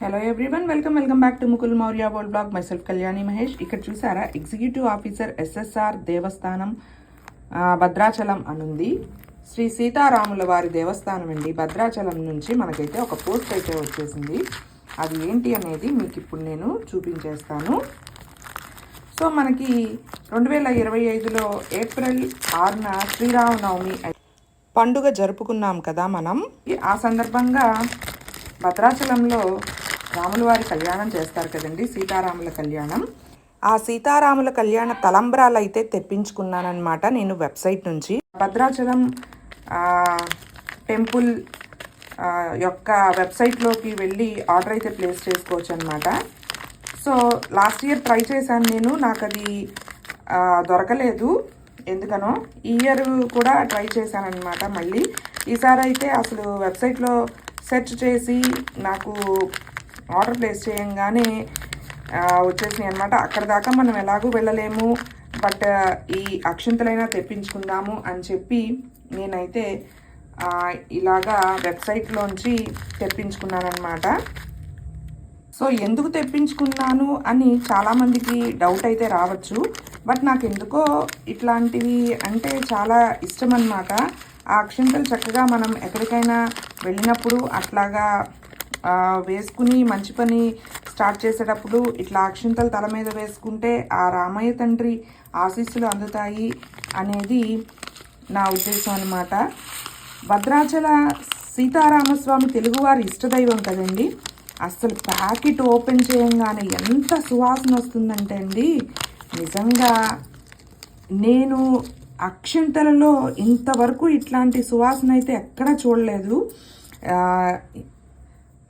Hello everyone welcome welcome back to Mukul Maurya world blog myself Kalyani Mahesh ఇక్కడ చూసారా? Executive officer SSR దేవస్థానం భద్రాచలం అనుంది. శ్రీ సీతారాముల వారి దేవస్థానం అండి. భద్రాచలం నుంచి మనకైతే ఒక పోస్ట్ అయితే వచ్చేసింది. అది ఏంటి అనేది మీకు ఇప్పుడు నేను చూపించేస్తాను. సో మనకి రెండు వేల ఇరవై ఐదులో ఏప్రిల్ ఆరున శ్రీరామనవమి పండుగ జరుపుకున్నాం కదా మనం. ఆ సందర్భంగా భద్రాచలంలో రాముల వారి కళ్యాణం చేస్తారు కదండి సీతారాముల కళ్యాణం. ఆ సీతారాముల కళ్యాణ తలంబ్రాలు అయితే తెప్పించుకున్నానమాట నేను వెబ్సైట్ నుంచి. భద్రాచలం టెంపుల్ యొక్క వెబ్సైట్లోకి వెళ్ళి ఆర్డర్ అయితే ప్లేస్ చేసుకోవచ్చు అనమాట సో లాస్ట్ ఇయర్ ట్రై చేశాను నేను నాకు అది దొరకలేదు. ఎందుకనో ఈ ఇయర్ కూడా ట్రై చేశానమాట మళ్ళీ. ఈసారి అయితే అసలు వెబ్సైట్లో సెర్చ్ చేసి నాకు ఆర్డర్ ప్లేస్ చేయంగానే వచ్చేసినాయి అనమాట అక్కడ దాకా మనం ఎలాగూ వెళ్ళలేము. బట్ ఈ అక్షంతలైనా తెప్పించుకుందాము అని చెప్పి నేనైతే ఇలాగా వెబ్సైట్లోంచి తెప్పించుకున్నాను సో ఎందుకు తెప్పించుకున్నాను అని చాలామందికి డౌట్ అయితే రావచ్చు. బట్ నాకు ఎందుకో ఇట్లాంటివి అంటే చాలా ఇష్టం అనమాట ఆ అక్షంతలు చక్కగా మనం ఎక్కడికైనా వెళ్ళినప్పుడు అట్లాగా వేసుకుని మంచి పని స్టార్ట్ చేసేటప్పుడు ఇట్లా అక్షింతలు తల మీద వేసుకుంటే ఆ రామయ్య తండ్రి ఆశీస్సులు అందుతాయి అనేది నా ఉద్దేశం అనమాట భద్రాచల సీతారామస్వామి తెలుగువారి ఇష్టదైవం కదండి. అసలు ప్యాకెట్ ఓపెన్ చేయంగానే ఎంత సువాసన వస్తుందంటే అండి. నిజంగా నేను అక్షింతలలో ఇంతవరకు ఇట్లాంటి సువాసన అయితే ఎక్కడా చూడలేదు.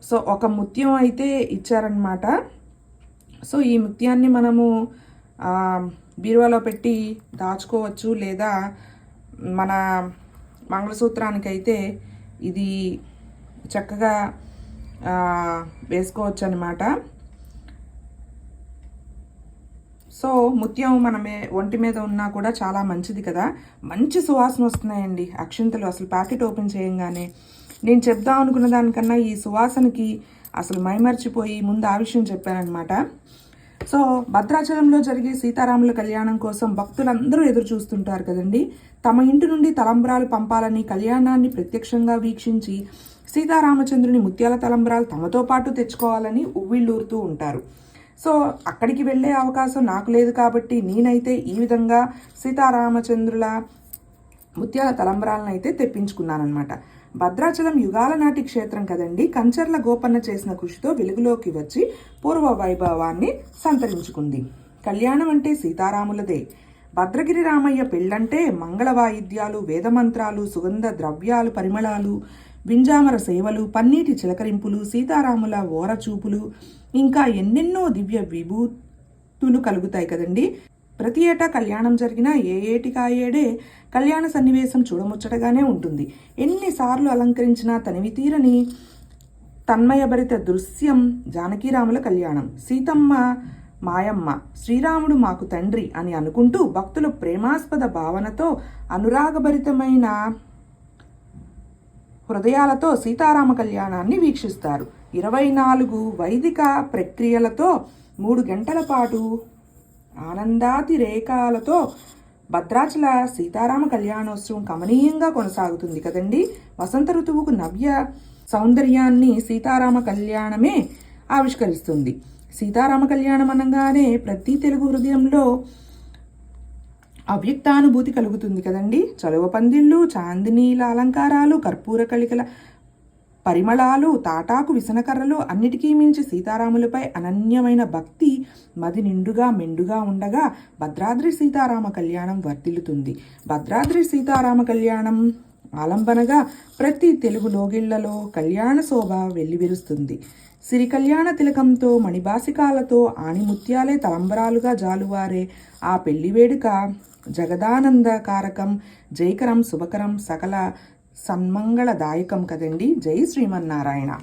సో ఒక ముత్యం అయితే ఇచ్చారనమాట సో ఈ ముత్యాన్ని మనము బీరువాలో పెట్టి దాచుకోవచ్చు లేదా మన మంగళసూత్రానికి అయితే ఇది చక్కగా వేసుకోవచ్చు అనమాట సో ముత్యం మన మే ఒంటి మీద ఉన్నా కూడా చాలా మంచిది కదా. మంచి సువాసన వస్తున్నాయండి అక్షింతలు. అసలు ప్యాకెట్ ఓపెన్ చేయంగానే నేను చెప్దాం అనుకున్న దానికన్నా ఈ సువాసనకి అసలు మైమర్చిపోయి ముందు ఆ విషయం చెప్పానమాట సో భద్రాచలంలో జరిగే సీతారాముల కళ్యాణం కోసం భక్తులందరూ ఎదురు చూస్తుంటారు కదండి. తమ ఇంటి నుండి తలంబ్రాలు పంపాలని కళ్యాణాన్ని ప్రత్యక్షంగా వీక్షించి సీతారామచంద్రుని ముత్యాల తలంబ్రాలు తమతో పాటు తెచ్చుకోవాలని ఉవ్విళ్ళూరుతూ ఉంటారు. సో అక్కడికి వెళ్ళే అవకాశం నాకు లేదు కాబట్టి నేనైతే ఈ విధంగా సీతారామచంద్రుల ముత్యాల తలంబరాలను అయితే తెప్పించుకున్నానమాట భద్రాచలం యుగాల నాటి క్షేత్రం కదండి. కంచర్ల గోపన్న చేసిన కృషితో వెలుగులోకి వచ్చి పూర్వ వైభవాన్ని సంతరించుకుంది. కళ్యాణం అంటే సీతారాములదే. భద్రగిరి రామయ్య పెళ్ళంటే మంగళ వాయిద్యాలు వేదమంత్రాలు సుగంధ ద్రవ్యాలు పరిమళాలు వింజామర సేవలు పన్నీటి చిలకరింపులు సీతారాముల ఓరచూపులు ఇంకా ఎన్నెన్నో దివ్య విభూతులు కలుగుతాయి కదండి. ప్రతి ఏటా కళ్యాణం జరిగినా ఏ ఏటికా ఏడే కళ్యాణ సన్నివేశం చూడముచ్చటగానే ఉంటుంది. ఎన్నిసార్లు అలంకరించినా తనివి తీరని తన్మయభరిత దృశ్యం జానకీరాముల కళ్యాణం. సీతమ్మ మాయమ్మ శ్రీరాముడు మాకు తండ్రి అని అనుకుంటూ భక్తుల ప్రేమాస్పద భావనతో అనురాగభరితమైన హృదయాలతో సీతారామ కళ్యాణాన్ని వీక్షిస్తారు. ఇరవై నాలుగు వైదిక ప్రక్రియలతో మూడు గంటల పాటు ఆనందాతిరేకాలతో భద్రాచల సీతారామ కళ్యాణోత్సవం కమనీయంగా కొనసాగుతుంది కదండి? వసంత ఋతువుకు నవ్య సౌందర్యాన్ని సీతారామ కళ్యాణమే ఆవిష్కరిస్తుంది. సీతారామ కళ్యాణం అనగానే ప్రతి తెలుగు హృదయంలో అవ్యక్తానుభూతి కలుగుతుంది కదండి. చలువ పందిళ్ళు చాందినీల అలంకారాలు కర్పూర కలికల పరిమళాలు తాటాకు విసనకర్రలు అన్నిటికీ మించి సీతారాములపై అనన్యమైన భక్తి మది నిండుగా మెండుగా ఉండగా భద్రాద్రి సీతారామ కళ్యాణం వర్ధిల్లుతుంది. భద్రాద్రి సీతారామ కళ్యాణం ఆలంబనగా ప్రతి తెలుగు లోగిళ్ళలో కళ్యాణ శోభ వెల్లివిరుస్తుంది. సిరి కళ్యాణ తిలకంతో మణిబాసికాలతో ఆణిముత్యాలే తలంబరాలుగా జాలువారే ఆ పెళ్ళి వేడుక. జగదానందకారకం జయకరం శుభకరం సకల సన్మంగళదాయకం కదండి. జై శ్రీమన్నారాయణ.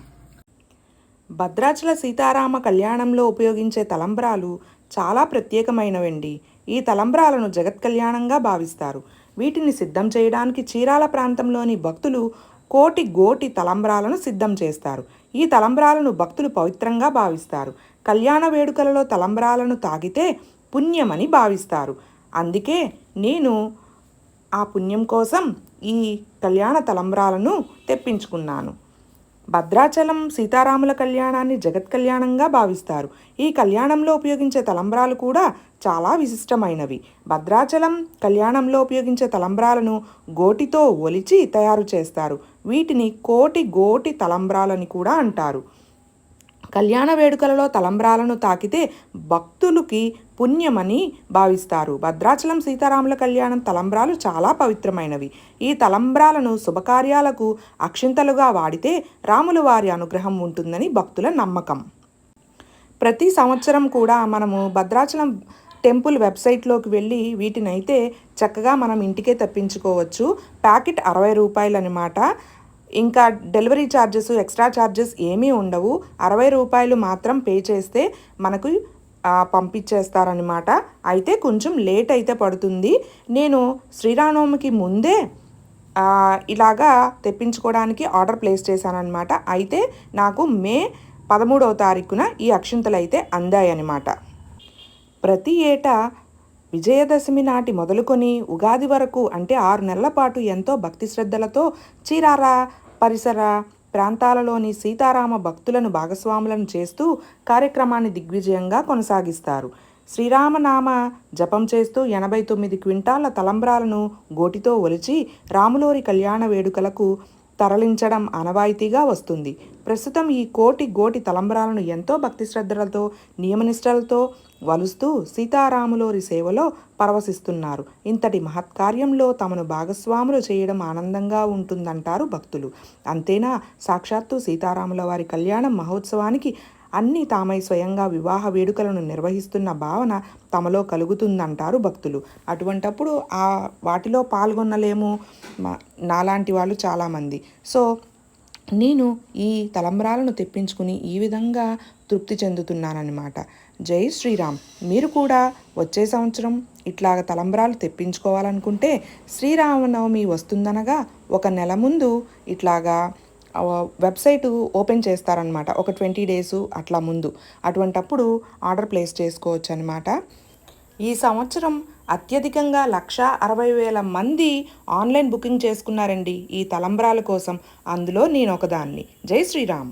భద్రాచల సీతారామ కళ్యాణంలో ఉపయోగించే తలంబ్రాలు చాలా ప్రత్యేకమైనవండి. ఈ తలంబ్రాలను జగత్ కళ్యాణంగా భావిస్తారు. వీటిని సిద్ధం చేయడానికి చీరాల ప్రాంతంలోని భక్తులు కోటి గోటి తలంబ్రాలను సిద్ధం చేస్తారు. ఈ తలంబ్రాలను భక్తులు పవిత్రంగా భావిస్తారు. కళ్యాణ వేడుకలలో తలంబ్రాలను తాగితే పుణ్యమని భావిస్తారు. అందుకే నేను ఆ పుణ్యం కోసం ఈ కళ్యాణ తలంబ్రాలను తెప్పించుకున్నాను. భద్రాచలం సీతారాముల కళ్యాణాన్ని జగత్ కళ్యాణంగా భావిస్తారు. ఈ కళ్యాణంలో ఉపయోగించే తలంబ్రాలు కూడా చాలా విశిష్టమైనవి. భద్రాచలం కళ్యాణంలో ఉపయోగించే తలంబ్రాలను గోటితో ఒలిచి తయారు చేస్తారు. వీటిని కోటి గోటి తలంబ్రాలని కూడా అంటారు. కళ్యాణ వేడుకలలో తలంబ్రాలను తాకితే భక్తులకి పుణ్యమని భావిస్తారు. భద్రాచలం సీతారాముల కళ్యాణం తలంబ్రాలు చాలా పవిత్రమైనవి. ఈ తలంబ్రాలను శుభకార్యాలకు అక్షింతలుగా వాడితే రాముల వారి అనుగ్రహం ఉంటుందని భక్తుల నమ్మకం. ప్రతి సంవత్సరం కూడా మనము భద్రాచలం టెంపుల్ వెబ్సైట్లోకి వెళ్ళి వీటినైతే చక్కగా మనం ఇంటికే తెప్పించుకోవచ్చు. ప్యాకెట్ అరవై రూపాయలు అనమాట ఇంకా డెలివరీ ఛార్జెస్ ఎక్స్ట్రా ఛార్జెస్ ఏమీ ఉండవు. అరవై రూపాయలు మాత్రం పే చేస్తే మనకు పంపించేస్తారనమాట అయితే కొంచెం లేట్ అయితే పడుతుంది. నేను శ్రీరామనవమికి ముందే ఇలాగా తెప్పించుకోవడానికి ఆర్డర్ ప్లేస్ చేశానమాట అయితే నాకు మే పదమూడవ తారీఖున ఈ అక్షింతలు అయితే అందాయన్నమాట. ప్రతి ఏటా విజయదశమి నాటి మొదలుకొని ఉగాది వరకు అంటే ఆరు నెలల పాటు ఎంతో భక్తి శ్రద్ధలతో చీరారా పరిసర ప్రాంతాలలోని సీతారామ భక్తులను భాగస్వాములను చేస్తూ కార్యక్రమాన్ని దిగ్విజయంగా కొనసాగిస్తారు. శ్రీరామనామ జపం చేస్తూ ఎనభై తొమ్మిది క్వింటాల తలంబ్రాలను గోటితో ఒలిచి రాములోరి కళ్యాణ వేడుకలకు తరలించడం ఆనవాయితీగా వస్తుంది. ప్రస్తుతం ఈ కోటి గోటి తలంబ్రాలను ఎంతో భక్తి శ్రద్ధలతో నియమనిష్టలతో వలుస్తూ సీతారాములోరి సేవలో పరవశిస్తున్నారు. ఇంతటి మహత్కార్యంలో తమను భాగస్వాములు చేయడం ఆనందంగా ఉంటుందంటారు భక్తులు. అంతేనా? సాక్షాత్తు సీతారాముల వారి కళ్యాణం మహోత్సవానికి అన్ని తామై స్వయంగా వివాహ వేడుకలను నిర్వహిస్తున్న భావన తమలో కలుగుతుందంటారు భక్తులు. అటువంటప్పుడు ఆ వాటిలో పాల్గొనలేము మా- నాలాంటి వాళ్ళు చాలామంది. సో నేను ఈ తలంబ్రాలను తెప్పించుకుని ఈ విధంగా తృప్తి చెందుతున్నానన్నమాట. జై శ్రీరామ్. మీరు కూడా వచ్చే సంవత్సరం ఇట్లాగ తలంబ్రాలు తెప్పించుకోవాలనుకుంటే శ్రీరామనవమి వస్తుందనగా ఒక నెల ముందు ఇట్లాగా వెబ్సైట్ ఓపెన్ చేస్తారనమాట ఒక ట్వంటీ డేస్ అట్లా ముందు. అటువంటప్పుడు ఆర్డర్ ప్లేస్ చేసుకోవచ్చు అనమాట ఈ సంవత్సరం అత్యధికంగా లక్ష అరవై వేల మంది ఆన్లైన్ బుకింగ్ చేసుకున్నారండి ఈ తలంబ్రాల కోసం. అందులో నేను ఒకదాన్ని. జై శ్రీరామ్.